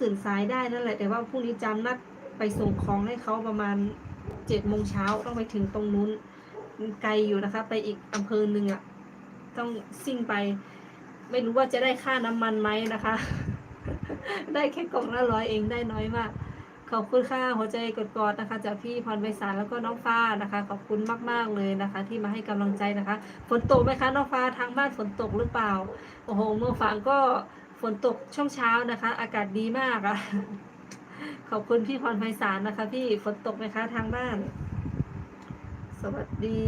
ตื่นสายได้นั่นแหละ แต่ว่าพรุ่งนี้จำนัดไปส่งของให้เขาประมาณเจ็ดโมงเช้าต้องไปถึงตรงนู้นไกลอยู่นะคะ ไปอีกอำเภอหนึ่งอะ่ะ ต้องซิ่งไป ไม่รู้ว่าจะได้ค่าน้ำมันไหมนะคะ ได้แค่กล่องละร้อยเองได้น้อยมากขอบคุณค่ะหัวใจกดๆนะคะ จากพี่พรไพศาลแล้วก็น้องฟ้านะคะ ขอบคุณมากๆเลยนะคะ ที่มาให้กำลังใจนะคะฝนตกไหมคะน้องฟ้าทางบ้านฝนตกหรือเปล่า โอ้โหเมืองฝางก็ ฝนตกช่วงเช้านะคะ อากาศดีมากอะขอบคุณพี่พรไพศาลนะคะ พี่ฝนตกไหมคะทางบ้าน สวัสดี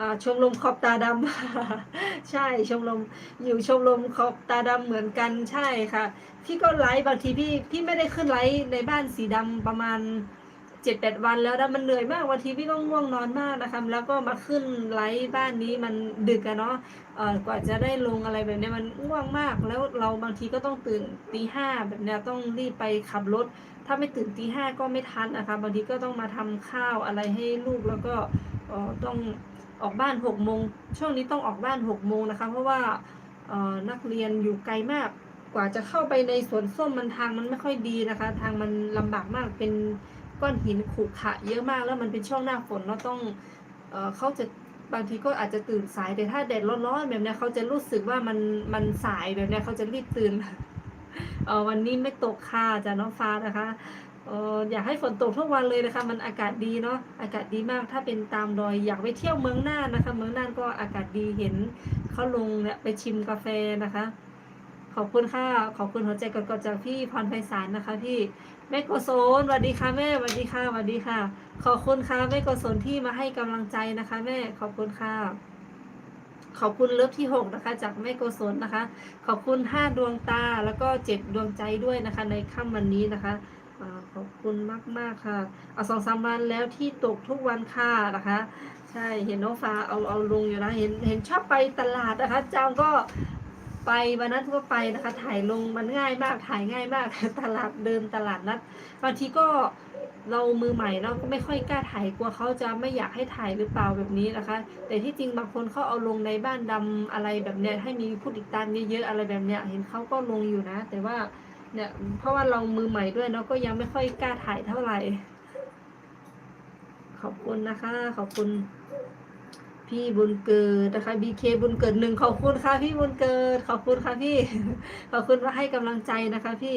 อ่าชมรมขอบตาดำใช่ชมรมอยู่ชมรมขอบตาดำเหมือนกันใช่ค่ะ พี่ก็ไลฟ์บางทีพี่พี่ไม่ได้ขึ้นไลฟ์ในบ้านสีดำประมาณ เจ็ดแปดวันแล้วนะมันเหนื่อยมากบางทีพี่ก็ง่วงนอนมากนะคะแล้วก็มาขึ้นไลฟ์บ้านนี้มันดึกอะเนาะเออกว่าจะได้ลงอะไรแบบเนี้ยมันง่วงมาก แล้วเราบางทีก็ต้องตื่นตีห้าแบบเนี้ยต้องรีบไปขับรถ ถ้าไม่ตื่นตีห้าก็ไม่ทันนะคะบางทีก็ต้องมาทำข้าวอะไรให้ลูกแล้วก็ต้องออกบ้านหกโมงช่วงนี้ต้องออกบ้านหกโมงนะคะ เพราะว่านักเรียนอยู่ไกลมากกว่าจะเข้าไปในสวนส้มมันทางมันไม่ค่อยดีนะคะ ทางมันลำบากมากเป็น ก้อนหินขรุขระเยอะมากแล้วมันเป็นช่วงหน้าฝนเราต้องเอเขาจะบางทีก็อาจจะตื่นสายแต่ถ้าแดดร้อนๆแบบเนี้ยเขาจะรู้สึกว่ามันมันสายแบบเนี้ยเขาจะรีบตื่นเออวันนี้ไม่ตกค่ะจ้ะน้องฟ้านะคะเอออยากให้ฝนตกทุกวันเลยนะคะ มันอากาศดีเนาะอากาศดีมากถ้าเป็นตามดอยอยากไปเที่ยวเมืองน่านนะคะ เมืองน่านก็อากาศดีเห็นเขาลงเนี่ยไปชิมกาแฟนะคะ ขอบคุณค่ะ ขอบคุณหัวใจกดๆจากพี่พรไพศาลนะคะพี่แม่โกศลสวัสดีค่ะแม่สวัสดีค่ะสวัสดีค่ะ ขอบคุณค่ะแม่โกศลที่มาให้กำลังใจนะคะ แม่ขอบคุณค่ะ ขอบคุณเลิฟที่หกนะคะ จากแม่โกศลนะคะ ขอบคุณห้าดวงตาแล้วก็เจ็ดดวงใจด้วยนะคะ ในค่ำวันนี้นะคะขอบคุณมากมากค่ะเอาสองสามวันแล้วที่ตกทุกวันค่ะนะคะ ใช่เห็นน้องฟ้าเอาเอาลงอยู่นะเห็นเห็นชอบไปตลาดนะคะจางก็ ไปวันนั้นก็ไปนะคะ ถ่ายลงมันง่ายมากถ่ายง่ายมากตลาดเดินตลาดนัดบางทีก็เรามือใหม่เราก็ไม่ค่อยกล้าถ่ายกลัวเขาจะไม่อยากให้ถ่ายหรือเปล่าแบบนี้นะคะ แต่ที่จริงบางคนเขาเอาลงในบ้านดำอะไรแบบเนี้ยให้มีผู้ติดตามเยอะๆอะไรแบบเนี้ยเห็นเขาก็ลงอยู่นะ แต่ว่าเนี่ยเพราะว่าเรามือใหม่ด้วยเนาะก็ยังไม่ค่อยกล้าถ่ายเท่าไหร่ ขอบคุณนะคะ ขอบคุณ พี่บุญเกิดนะคะ BK บุญเกิดหนึ่งขอบคุณค่ะพี่บุญเกิด ขอบคุณค่ะพี่ ขอบคุณมาให้กำลังใจนะคะ พี่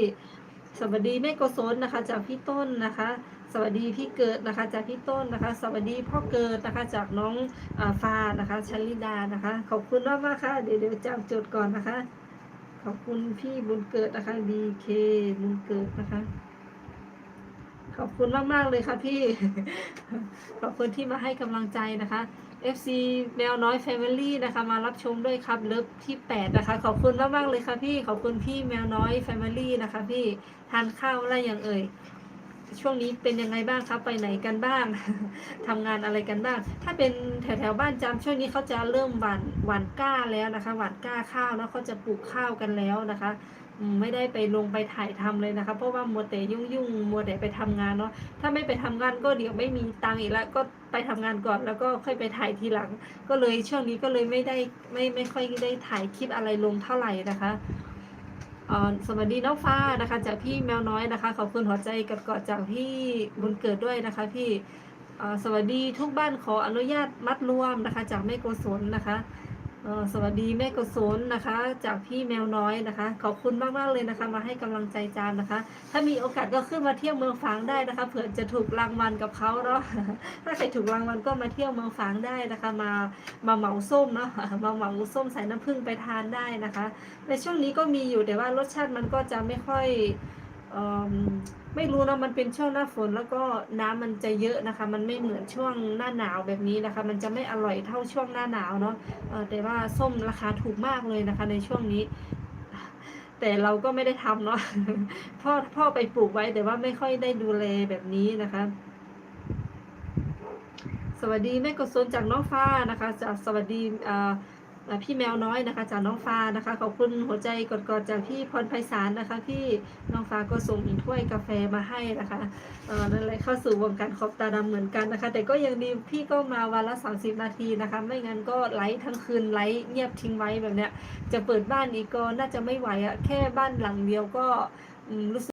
สวัสดีแม่โกศลนะคะ จากพี่ต้นนะคะ สวัสดีพี่เกิดนะคะ จากพี่ต้นนะคะ สวัสดีพ่อเกิดนะคะ จากน้องอฟ้านะคะชลิดานะคะ ขอบคุณมากมากๆค่ะเดี๋ยวเดี๋ยวจำจดก่อนนะคะ ขอบคุณพี่บุญเกิดนะคะ BK บุญเกิดนะคะขอบคุณมาก ๆ เลยค่ะพี่ ขอบคุณที่มาให้กำลังใจนะคะ FC แมวน้อย Family นะคะมารับชมด้วยครับเลิฟที่ 8 นะคะ ขอบคุณมากๆเลยค่ะพี่ ขอบคุณพี่แมวน้อย Family นะคะพี่ทานข้าวอะไรอย่างเอ่ย ช่วงนี้เป็นยังไงบ้างครับไปไหนกันบ้างทำงานอะไรกันบ้าง ถ้าเป็นแถวแถวบ้านจำช่วงนี้เขาจะเริ่มหว่านหว่านก้าแล้วนะคะหว่านก้าข้าวแล้วเขาจะปลูกข้าวกันแล้วนะคะไม่ได้ไปลงไปถ่ายทำเลยนะคะ เพราะว่ามัวแต่ยุ่งยุ่งมัวแต่ไปทำงานเนาะถ้าไม่ไปทำงานก็เดี๋ยวไม่มีตังค์อีกแล้วก็ไปทำงานก่อนแล้วก็ค่อยไปถ่ายทีหลัง ก็เลยช่วงนี้ก็เลยไม่ได้ไม่ไม่ค่อยได้ถ่ายคลิปอะไรลงเท่าไหร่นะคะ สวัสดีน้องฟ้านะคะ จากพี่แมวน้อยนะคะ ขอบคุณหัวใจกดกอดจากพี่บุญเกิดด้วยนะคะ พี่สวัสดีทุกบ้านขออนุญาตมัดรวมนะคะ จากแม่โกศลนะคะ สวัสดีแม่โกศลนะคะ จากพี่แมวน้อยนะคะ ขอบคุณมากๆเลยนะคะ มาให้กำลังใจจามนะคะ ถ้ามีโอกาสก็ขึ้นมาเที่ยวเมืองฝางได้นะคะเผื่อจะถูกรางวัลกับเขาเนาะถ้าใครถูกรางวัลก็มาเที่ยวเมืองฝางได้นะคะ มามาเหมาส้มเนาะมาเหมาส้มใส่น้ำผึ้งไปทานได้นะคะในช่วงนี้ก็มีอยู่แต่ว่ารสชาติมันก็จะไม่ค่อยเอม ไม่รู้นะมันเป็นช่วงหน้าฝนแล้วก็น้ำมันจะเยอะนะคะ มันไม่เหมือนช่วงหน้าหนาวแบบนี้นะคะ มันจะไม่อร่อยเท่าช่วงหน้าหนาวเนาะแต่ว่าส้มราคาถูกมากเลยนะคะ ในช่วงนี้ แต่เราก็ไม่ได้ทำเนาะพ่อพ่อไปปลูกไว้แต่ว่าไม่ค่อยได้ดูแลแบบนี้นะคะ สวัสดีแม่กดสนจากน้องฟ้านะคะ จากสวัสดีอ่า พี่แมวน้อยนะคะจากน้องฟ้านะคะขอบคุณหัวใจกดๆจากพี่พรไพศาลนะคะพี่น้องฟ้าก็ส่งถ้วยกาแฟมาให้นะคะเออนั่นเลยเข้าสู่วงการขอบตาดำเหมือนกันนะคะ แต่ก็ยังดีพี่ก็มาวันละ 30 นาทีนะคะ ไม่งั้นก็ไลฟ์ทั้งคืนไลฟ์เงียบทิ้งไว้แบบเนี้ยจะเปิดบ้านอีกก็น่าจะไม่ไหวอะแค่บ้านหลังเดียวก็รู้สึก